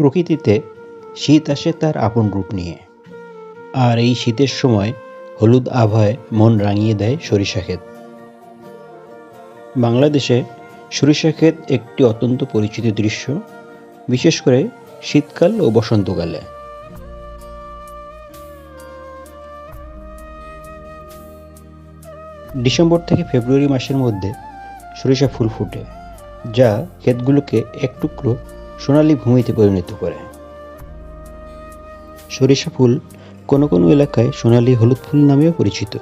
প্রকৃতিতে শীত আসে তার আপন রূপ নিয়ে। আর এই শীতের সময় হলুদ আভায় মন রাঙিয়ে দেয় সরিষা ক্ষেত। বাংলাদেশে সরিষা ক্ষেত একটি অত্যন্ত পরিচিত দৃশ্য, বিশেষ করে শীতকাল ও বসন্তকালে। ডিসেম্বর থেকে ফেব্রুয়ারি মাসের মধ্যে সরিষা ফুল ফুটে, যা ক্ষেতগুলোকে এক টুকরো সোনালী ভূমিতে পরিণত করে। সরিষা ফুল কোনো কোনো এলাকায় সোনালী হলুদ ফুল নামেও পরিচিত।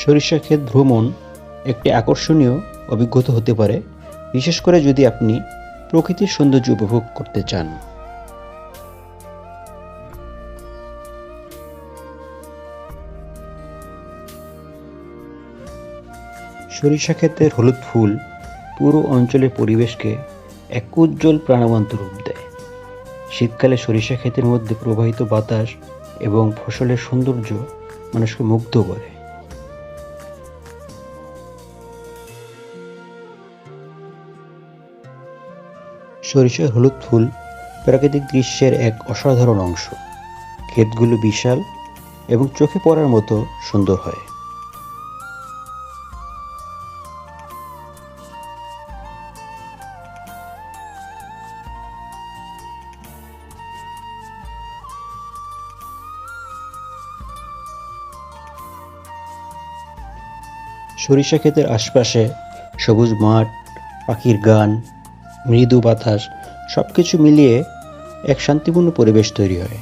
সরিষা ক্ষেত ভ্রমণ একটি আকর্ষণীয় অভিজ্ঞতা হতে পারে, বিশেষ করে যদি আপনি প্রকৃতির সৌন্দর্য উপভোগ করতে চান। সরিষা ক্ষেতের হলুদ ফুল পুরো অঞ্চলের পরিবেশকে এক উজ্জ্বল প্রাণবন্ত রূপ দেয়। শীতকালে সরিষা ক্ষেতের মধ্যে প্রবাহিত বাতাস এবং ফসলের সৌন্দর্য মানুষকে মুগ্ধ করে। সরিষার হলুদ ফুল প্রাকৃতিক দৃশ্যের এক অসাধারণ অংশ। ক্ষেতগুলো বিশাল এবং চোখে পড়ার মতো সুন্দর হয়। সরিষা ক্ষেতের আশপাশে সবুজ মাঠ, পাখির গান, মৃদু বাতাস সব কিছু মিলিয়ে এক শান্তিপূর্ণ পরিবেশ তৈরি হয়।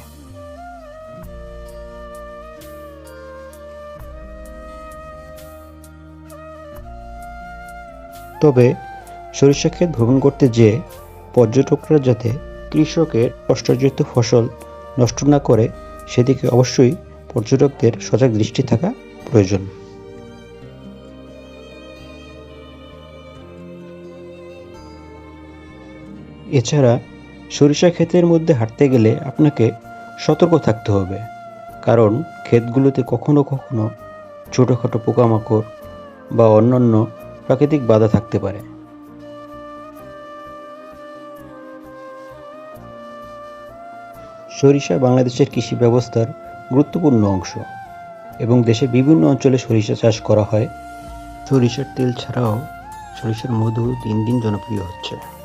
তবে সরিষা ক্ষেত ভ্রমণ করতে যেয়ে পর্যটকরা যাতে কৃষকের কষ্টার্জিত ফসল নষ্ট না করে, সেদিকে অবশ্যই পর্যটকদের সজাগ দৃষ্টি থাকা প্রয়োজন। এছাড়া সরিষা ক্ষেতের মধ্যে হাঁটতে গেলে আপনাকে সতর্ক থাকতে হবে। কারণ ক্ষেতগুলোতে কখনো কখনো ছোটোখাটো পোকামাকড় বা অন্যান্য প্রাকৃতিক বাধা থাকতে পারে। সরিষা বাংলাদেশের কৃষি ব্যবস্থার গুরুত্বপূর্ণ অংশ এবং দেশের বিভিন্ন অঞ্চলে সরিষা চাষ করা হয়। সরিষার তেল ছাড়াও সরিষার মধু দিন দিন জনপ্রিয় হচ্ছে।